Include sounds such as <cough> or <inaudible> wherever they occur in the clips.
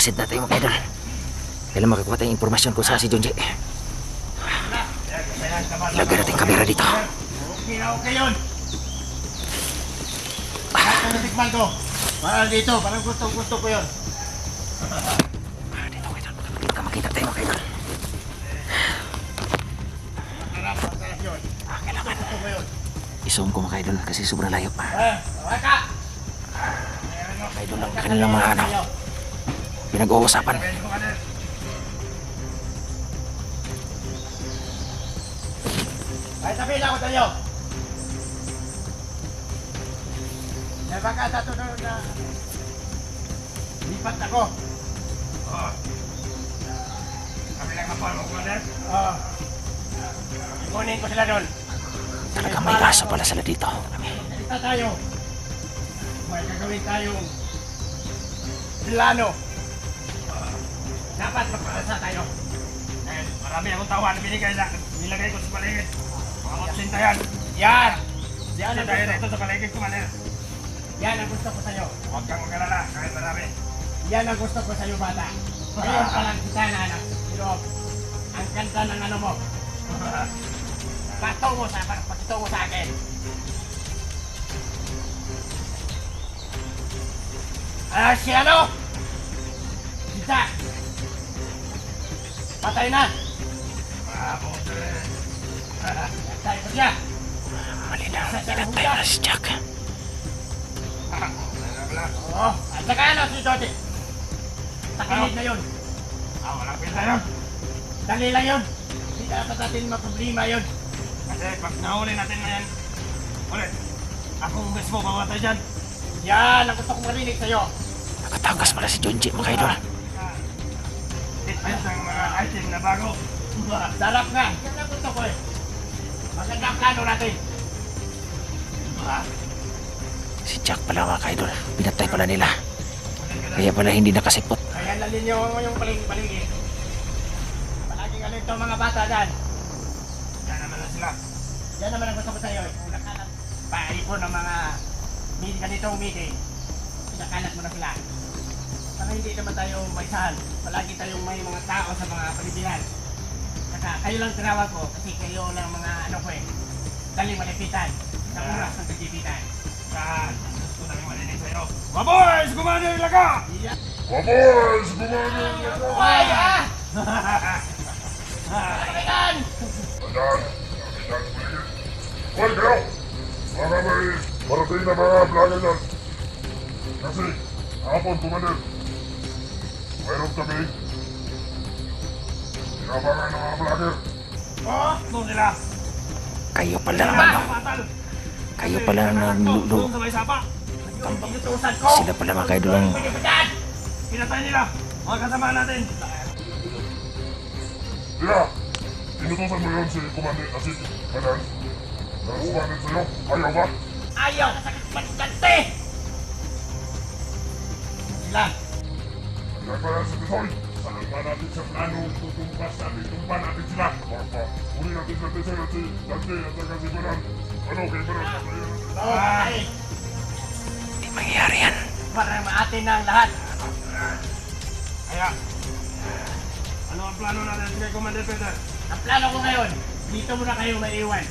Kailangan mamasid natin mga kaidol. Kailangan makakuha tayong informasyon kung saan si Junji. Ilagay natin kamera dito. Okay na okay yun. Na natikman ko. Parang dito, parang gusto gusto ko yun. Ah, Dito kaidol. Makita, makita tayo mga yun. Ah, kailangan Gusto ko mga kaidol kasi sobrang layo pa. Ah, waka! Kaidol lang kanilang mga ano, pinag-uusapan. Ay, sabihin ako sa'yo. Eh, baka sa tunod na lipat ako. Oo. Kami lang mapalo ko na Oo. Ikunin ko sila doon. Talagang may aso pala sila dito. Kita tayo. May gagawin tayong plano. Dapat magpalasa tayo. Dahil marami akong tawa na binigay na nilagay ko sa paligid. Mga kotsinta yan. Yan! Yan ang tayo dito sa paligid ko man. Yan ang gusto ko sa'yo. Huwag kang mag-alala kahit marami. Yan ang gusto ko sa'yo bata. Ngayon pa lang kita na anak. Pero ang ganda ng ano mo. <laughs> Patungo sa patungo sa akin. Ah, si ano? Jack. Patay na. Patay ko siya. Malinaw, pinatay na si Jack. Oo. At saka ano si Dodi? Sa kilid na yun. Ah, walang pinta yun. Dali lang yun. Hindi dapat natin maproblema yun. Kasi pag nahuli natin na yan, ulit, akong mismo mamatay dyan. Yan ang gusto kong marinig sa'yo. Nakatakas pala si Junji mga kaidol. Fitness ng mga item na bago. Sarap nga. Ang gusto ko eh. Maganda ang plano natin. Diba? Si Jack pala mga kaidol. Pinatay pala nila. Kaya pala hindi nakasipot. Kaya lalin nyo yung paling paligid. Palaging ano ito mga bata dyan. Yan naman na sila. Yan naman ang gusto ko sa'yo. eh. Kung nakalat paipon ng mga meeting, ganitong meeting, pinakalat mo na sila. Para hindi naman tayo maisahan. Palagi tayong may mga tao sa mga paligiran. Saka kayo lang tinawag ko kasi kayo lang mga ano ko eh. Dali malipitan. Sa oras ng kagipitan. Saan? Gusto namin marinig sa'yo. Maboys! Gumana yung laga! Yeah. Maboys! Gumana yung laga! Ay, ah! Kailan? Ayan! Ayan, paligid. Hoy, kayo! Baka may parating na mga vlogger dyan. Kasi, hapon, kumander. Mayroon kami. Inabangan ng mga vlogger. Oh, doon sila. Kayo pala. Kayo pala ang naglulo. Sila pala mga kaidol ang! Pinatay nila. Mga kasama natin. Yeah! Inutusan mo yun si Commander Asit. Kanan. Nasuwanin sa'yo. Ayaw ba? Ayaw ka sa kaspagkante! Sila. Yan si Tisoy. Saan pa natin sa plano tutumpas natin. Tumpa natin sila. Papa, uli natin sa Tisoy at si Dante at saka si Banan. Ano kay Banan? Ay, Hindi mangyayari yan. para maatin na ang lahat. Kaya, ano ang plano natin kay Commander Peter? Ang plano ko ngayon, dito muna kayo maiwan.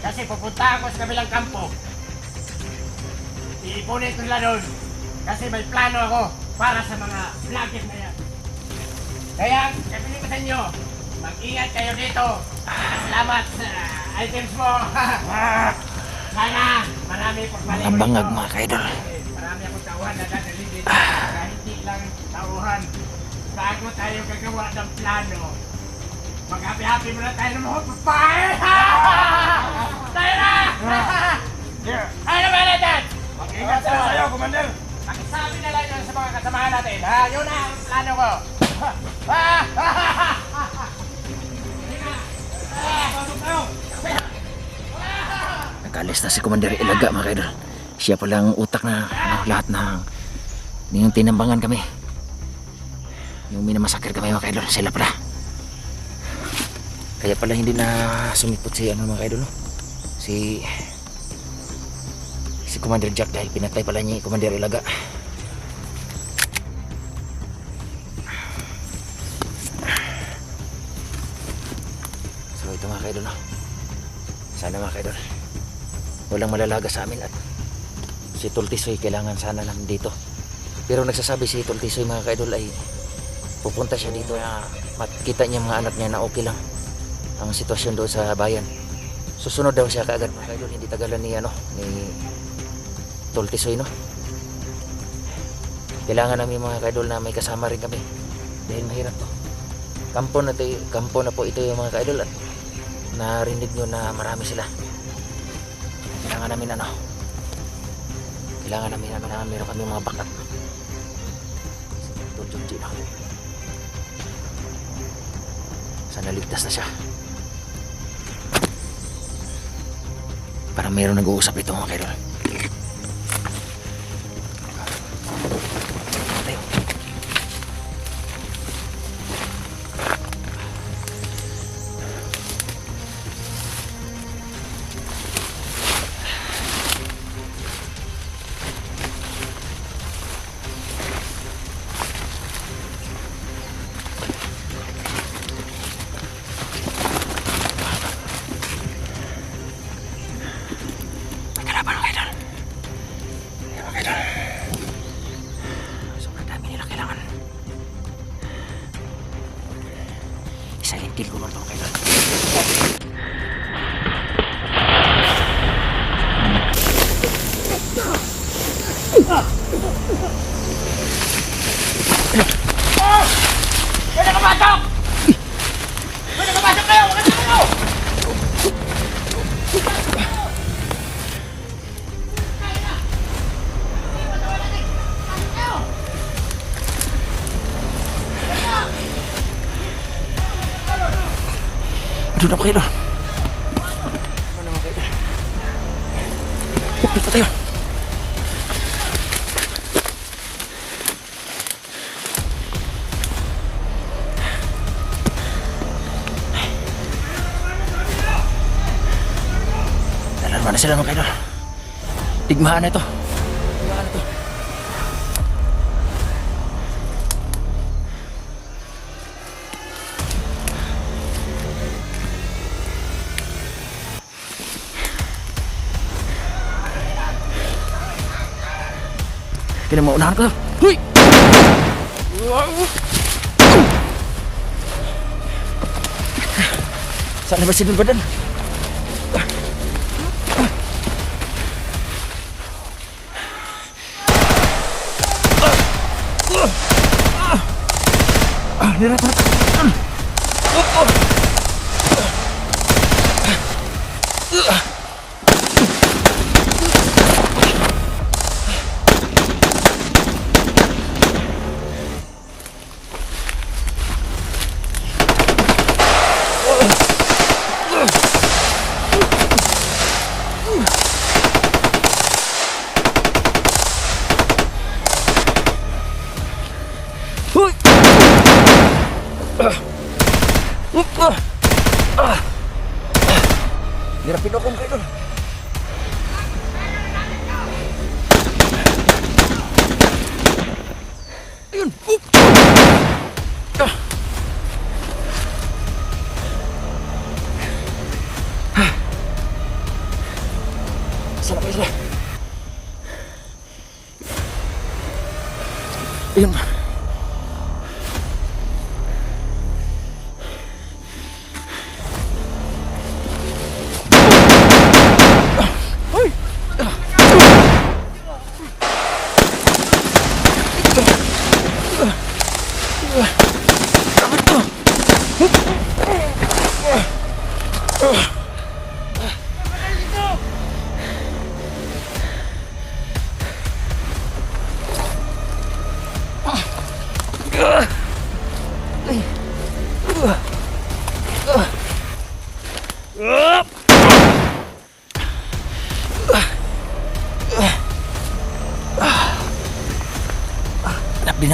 Kasi pupunta ako sa kabilang kampo. Iipunin ko sila doon. Kasi may plano ako para sa mga vlogger na yan. Kaya, sabihin ko sa inyo, mag-ingat kayo dito. Salamat sa items mo. <laughs> Sana marami pagpalingon Mga bangag mga kaidol. Marami akong tauhan na dadalhin dito. Kaya hindi lang tauhan. Bago tayo gagawa ng plano, mag-happy-happy muna tayo ng mga babae! <laughs> Tayo na! Ano ba natin? Mag-ingat sila sa'yo, Commander! Pakisabi na lang yun sa mga kasamahan natin, ha? Yun na ang plano ko! Ah! Nag-alis na si Commander Ilaga mga kaidol. Siya pala ang utak na ano, lahat ng yung tinambangan kami. Yung minamasakir kami mga kaidol. Sila pala. Kaya pala hindi na sumipot si ano mga kaidol. no? Si Commander Jack dahil pinatay pala niya Commander Ilaga. So ito mga kaidol no? sana mga kaidol walang malalaga sa amin at si Tultisoy kailangan sana lang dito. Pero nagsasabi si Tultisoy mga kaidol ay pupunta siya dito na makita niya mga anak niya na okay lang ang sitwasyon doon sa bayan. Susunod daw siya kaagad mga kaidol hindi tagalan ni ano ni Tultisoy no. Kailangan namin mga kaidol na may kasama rin kami. Dahil mahirap to. Kampo na, to, kampo na po ito yung mga kaidol at narinig nyo na marami sila. Kailangan namin ano, kailangan namin ano na meron kami mga backup. Tuljong Gino. Sana ligtas na siya. Para meron nag-uusap ito mga kaidol. Pwede ka pasok! Pwede ka pasok kayo! Wala kayo! Doon na mga kaidol. Doon na mga kaidol. Oh, dito tayo. Na sila mga kaidol. Digmaan na ito. Digmaan na ito. Kinamaunahan ko. Huy! Saan na ba si Dun Badan? Yürü. Ah! Ah! Hirapin ako mga kaidol. Ayun! Oop! Ah! Ah! Saan na kayo sila? Ayun. Hanap Ugh.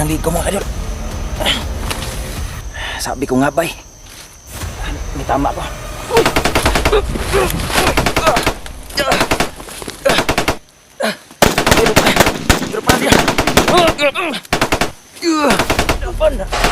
Ang lead ko mga kadol. Sabi ko nga ba eh. May tama ko. Pero pa. Pero pa dia. Apa na?